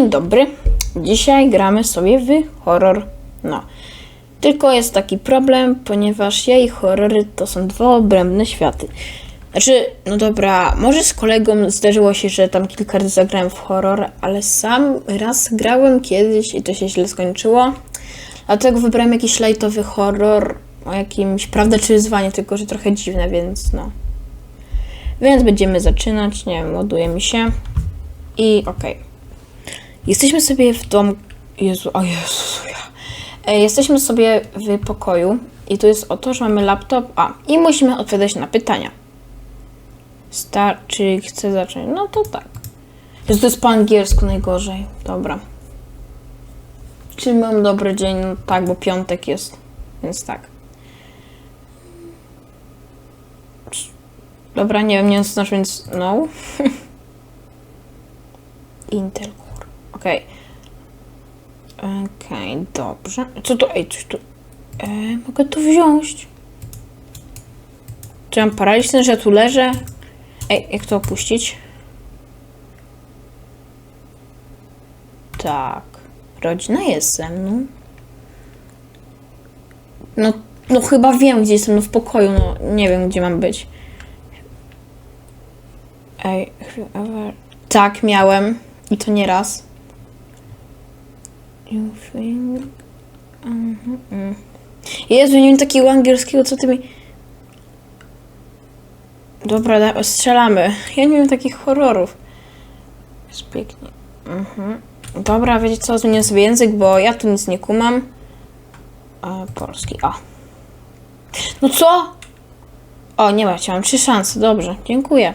Dzień dobry. Dzisiaj gramy sobie w horror. No. Tylko jest taki problem, ponieważ ja i horrory to są dwa odrębne światy. Znaczy, no dobra, może z kolegą zdarzyło się, że tam kilka razy zagrałem w horror, ale sam raz grałem kiedyś i to się źle skończyło. Dlatego wybrałem jakiś lightowy horror o jakimś prawda czy wyzwanie, tylko że trochę dziwne, więc no. Więc będziemy zaczynać, nie wiem, ładuje mi się. I okej. Jesteśmy sobie w domu. Jezu, o Jezu. E, Jesteśmy sobie w pokoju i tu jest o to, że mamy laptop, a i musimy odpowiadać na pytania. Star, czy chcę zacząć? No to tak. Jezu, to jest po angielsku najgorzej. Dobra. Czy mam dobry dzień? No tak, bo piątek jest, więc tak. Dobra, nie wiem, nie co znaczy, więc no. Intel Okej. Okej, dobrze. Co to? Ej, coś tu... E, mogę to wziąć. Czy mam paraliż ten, że tu leżę? Ej, jak to opuścić? Tak. Rodzina jest ze mną. No, no chyba wiem, gdzie jestem, no w pokoju, no nie wiem, gdzie mam być. Ej, chwilę. Tak, miałem. I to nie raz. You think... Mhm, mm. Jezu, nie wiem takiego angielskiego, co ty mi... Dobra, da- strzelamy. Ja nie wiem takich horrorów. Jest. Mhm. Dobra, wiecie co, zmienię sobie język, bo ja tu nic nie kumam. A, polski, a. No co? O, nie ma, chciałam trzy szanse, dobrze, dziękuję.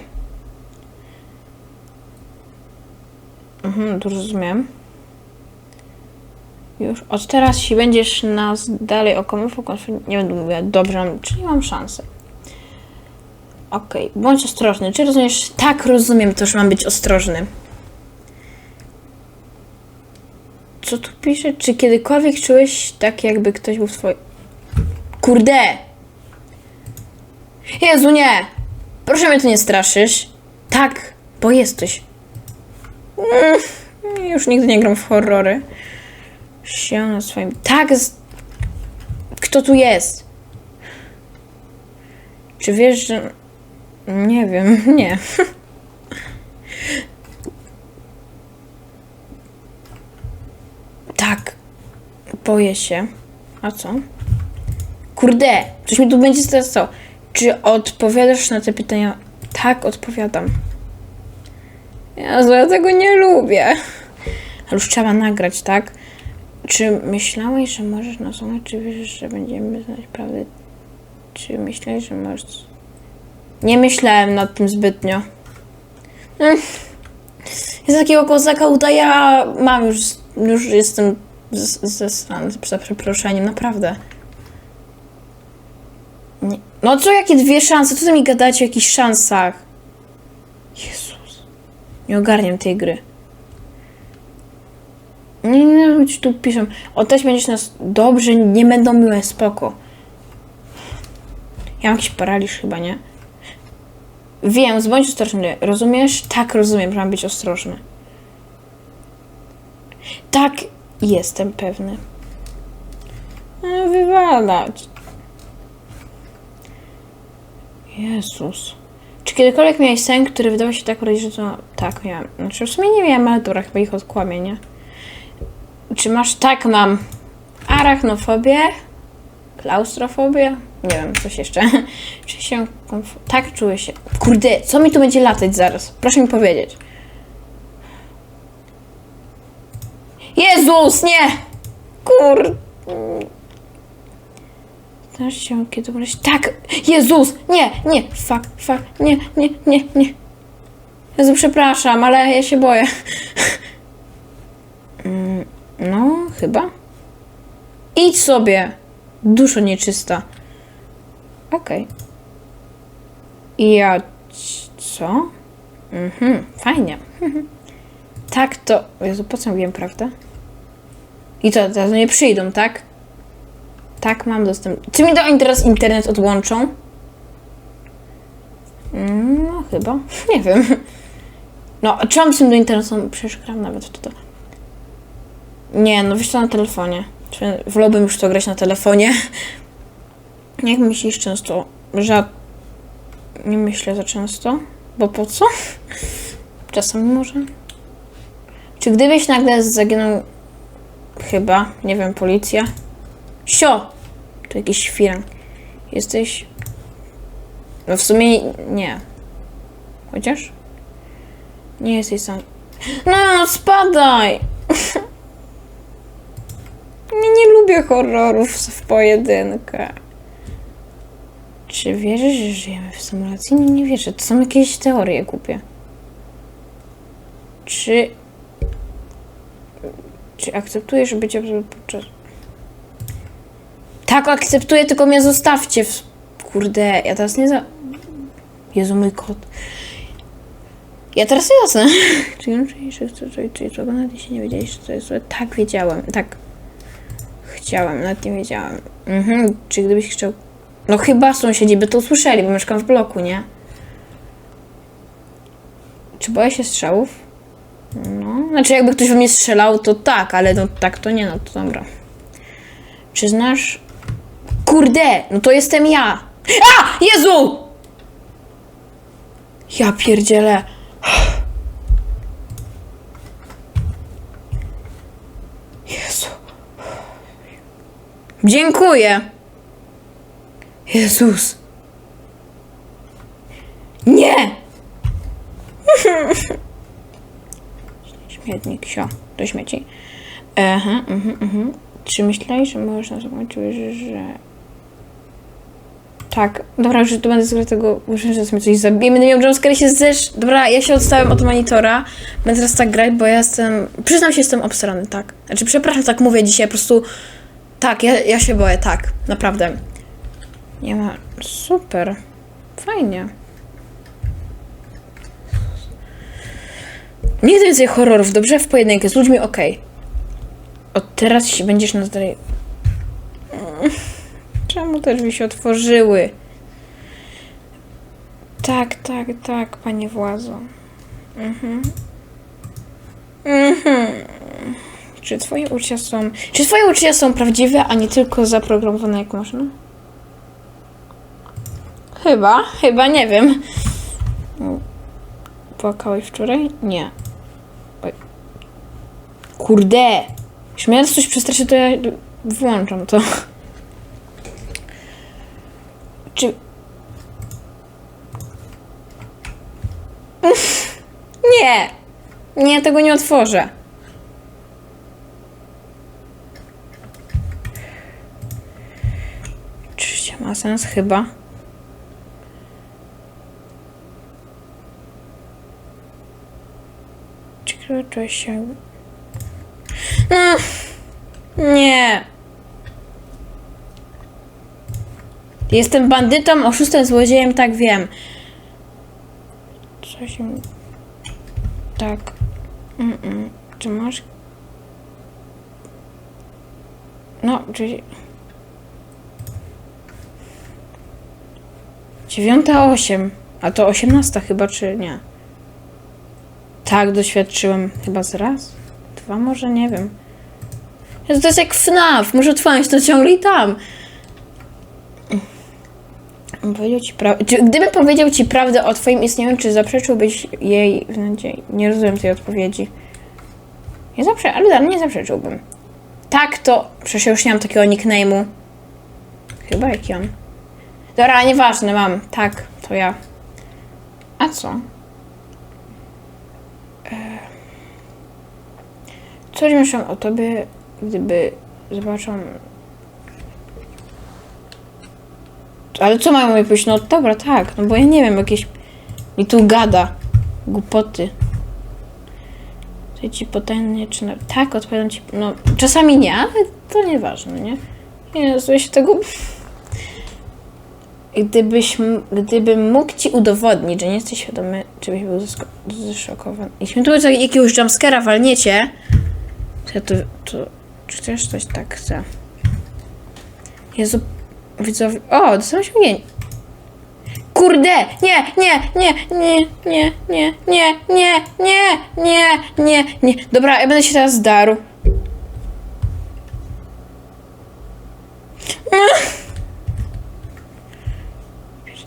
Mhm, to rozumiem. Już od teraz, jeśli będziesz nas dalej o komu nie będę mówiła, dobrze, czyli mam szansę. Okej, bądź ostrożny. Czy rozumiesz? Tak, rozumiem to, że mam być ostrożny. Co tu pisze? Czy kiedykolwiek czułeś tak, jakby ktoś był w twoim... Kurde! Jezu, nie! Proszę mnie tu nie straszysz. Tak, bo jesteś. Mm, już nigdy nie gram w horrory. Się na swoim... Tak! Z... Kto tu jest? Czy wiesz, że... Nie wiem, nie. tak. Boję się. A co? Kurde! Coś mi tu będzie stresowało. Czy odpowiadasz na te pytania? Tak, odpowiadam. Jezu, ja tego nie lubię. Ale już trzeba nagrać, tak? Czy myślałeś, że możesz nas umać? Czy wiesz, że będziemy znać prawdę? Czy myślałeś, że możesz... Nie myślałem nad tym zbytnio. Mm. Jest takiego kozaka udaje, ja mam już... Już jestem zesrany, za przeproszeniem, naprawdę. Nie. No co, jakie dwie szanse? Co ty mi gadacie o jakichś szansach? Jezus. Nie ogarniam tej gry. Ci tu piszą. O, też będziesz nas dobrze, nie będą miłe, spoko. Ja mam jakiś paraliż chyba, nie? Wiem, bądź ostrożny. Rozumiesz? Tak, rozumiem, że mam być ostrożny. Tak, jestem pewny. E, Wywalać. Jezus. Czy kiedykolwiek miałeś sen, który wydawał się tak urodzić, że to... Tak, miałem. Znaczy w sumie nie miałem, ale dobra, chyba ich odkłamię, nie? Czy masz... Tak, mam. Arachnofobię. Klaustrofobię. Nie wiem, coś jeszcze. Czy się... Tak, czuję się... Kurde, co mi tu będzie latać zaraz? Proszę mi powiedzieć. Jezus, nie! Kur... Znasz się, kiedy umiesz... Tak! Jezus! Nie, nie! Fuck, fuck, nie, nie, nie, nie. Jezu, przepraszam, ale ja się boję. Chyba. Idź sobie! Duszo nieczysta. Okej. I ja... co? Mhm, fajnie. tak to... Jezu, po co mówiłem, prawda? I to teraz nie przyjdą, tak? Tak, mam dostęp. Czy mi to oni teraz internet odłączą? Mm, No, chyba. Nie wiem. No, czy mam dostęp do internetu? Przecież gram nawet w to. Nie, no wiesz co, na telefonie. Czy Wolałbym już to grać na telefonie. Jak myślisz często? Że nie myślę za często? Bo po co? Czasami może. Czy gdybyś nagle zaginął chyba, nie wiem, policja? Sio! To jakiś świran. Jesteś... No w sumie nie. Chociaż? Nie jesteś sam. No, spadaj! nie, nie lubię horrorów w pojedynkę. Czy wierzysz, że żyjemy w symulacji? Nie, nie wierzę. To są jakieś teorie głupie. Czy... Czy akceptujesz bycie podczas... Tak, akceptuję, tylko mnie zostawcie w... Kurde, ja teraz nie za... Jezu, mój kot. Ja teraz jasne. Czy czyli, że chcę coś, czyli czego nawet jeśli nie wiedziałeś, że to jest? Tak, wiedziałem, tak. Chciałem, nawet nie wiedziałem. Mhm, czy gdybyś chciał... No chyba sąsiedzi by to usłyszeli, bo mieszkam w bloku, nie? Czy boję się strzałów? No, znaczy jakby ktoś we mnie strzelał, to tak, ale no tak to nie, no to dobra. Czy znasz... Kurde, no to jestem ja! A! Jezu! Ja pierdzielę. Jezu. Dziękuję. Jezus. Nie! Śmietnik, sio, do śmieci. Aha, mhm, mhm. Czy myślałeś, że możesz na zobaczyć, że... że... Tak, dobra, już tu będę z tego, muszę, że mnie coś zabije, będę miał jumpscare się zesz... Dobra, ja się odstałem od monitora, będę teraz tak grać, bo ja jestem... Przyznam się, jestem obstrany, tak. Znaczy, przepraszam, tak mówię dzisiaj, po prostu... Tak, ja, ja się boję, tak, naprawdę. Nie ma... Super. Fajnie. Nie chcę więcej horrorów, dobrze? W pojedynkę, z ludźmi okej. Od teraz się będziesz nas dalej... Czemu te drzwi się otworzyły? Tak, tak, tak, panie władzo. Mhm. Mhm. Czy twoje uczucia są... Czy twoje uczucia są prawdziwe, a nie tylko zaprogramowane jak maszyna? Chyba, chyba, nie wiem. Płakałeś wczoraj? Nie. Oj. Kurde! Mnie coś przestraszy, to ja włączam to. Czy... Nie! Nie, tego nie otworzę. Czy się sens? Chyba. Czy się... No, nie. Jestem bandytą, oszustem, złodziejem, tak wiem. Co się... Tak. Mm-mm. Czy masz... No, czy... Dziewiąta osiem. A to osiemnasta chyba, czy nie? Tak, doświadczyłem chyba z raz. Dwa może, nie wiem. Jezu, to jest jak FNAF. Może trwać to ciągle i tam. Powiedział ci gdybym powiedział ci prawdę o twoim istnieniu, czy zaprzeczyłbyś jej w nadziei? Nie rozumiem tej odpowiedzi. Nie zaprze, ale dalej nie zaprzeczyłbym. Tak, to... Przecież już nie mam takiego nickname'u. Chyba jaki on. Dobra, nieważne, mam. Tak, to ja. A co? Coś myślą o tobie, gdyby zobaczą. Ale co mają mi powiedzieć? No dobra, tak, no bo ja nie wiem, jakieś. Mi tu gada. Głupoty. To ci potężnie, czy na... Tak, odpowiadam ci. No, czasami nie, ale to nieważne, nie? Nie, ja się tego. Gdybyś, gdybym mógł ci udowodnić, że nie jesteś świadomy, czy byś był zeszokowany. Jeśli tu tak jakiegoś jumpscare'a walniecie, to to, to... Czy też coś tak chcę? Jezu, widzowie... O, dostałem osiągnięcie. Kurde! Nie, nie, nie, nie, nie, nie, nie, nie, nie, nie, nie, nie. Dobra, ja będę się teraz darł.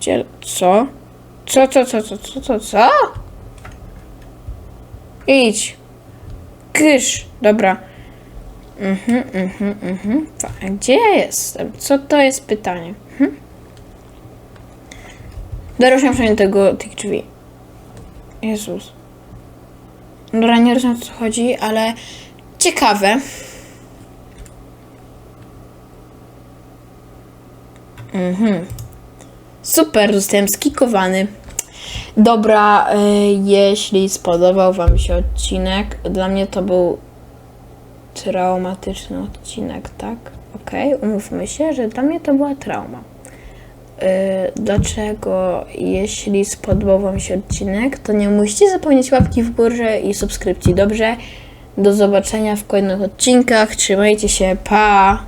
Pierdziel, co? Co, co, co, co, co, co, co? Idź. Kysz. Dobra. Mhm, mhm, mhm. A gdzie ja jestem? Co to jest pytanie? Mhm. Doruszam przynajmniej tego, tych drzwi. Jezus. Dobra, nie rozumiem o co chodzi, ale ciekawe. Mhm. Super, zostałem skikowany. Dobra, y, jeśli spodobał Wam się odcinek, dla mnie to był traumatyczny odcinek, tak? Okej, umówmy się, że dla mnie to była trauma. Y, Dlaczego, jeśli spodobał Wam się odcinek, to nie musicie zapomnieć łapki w górze i subskrypcji, dobrze? Do zobaczenia w kolejnych odcinkach. Trzymajcie się, pa!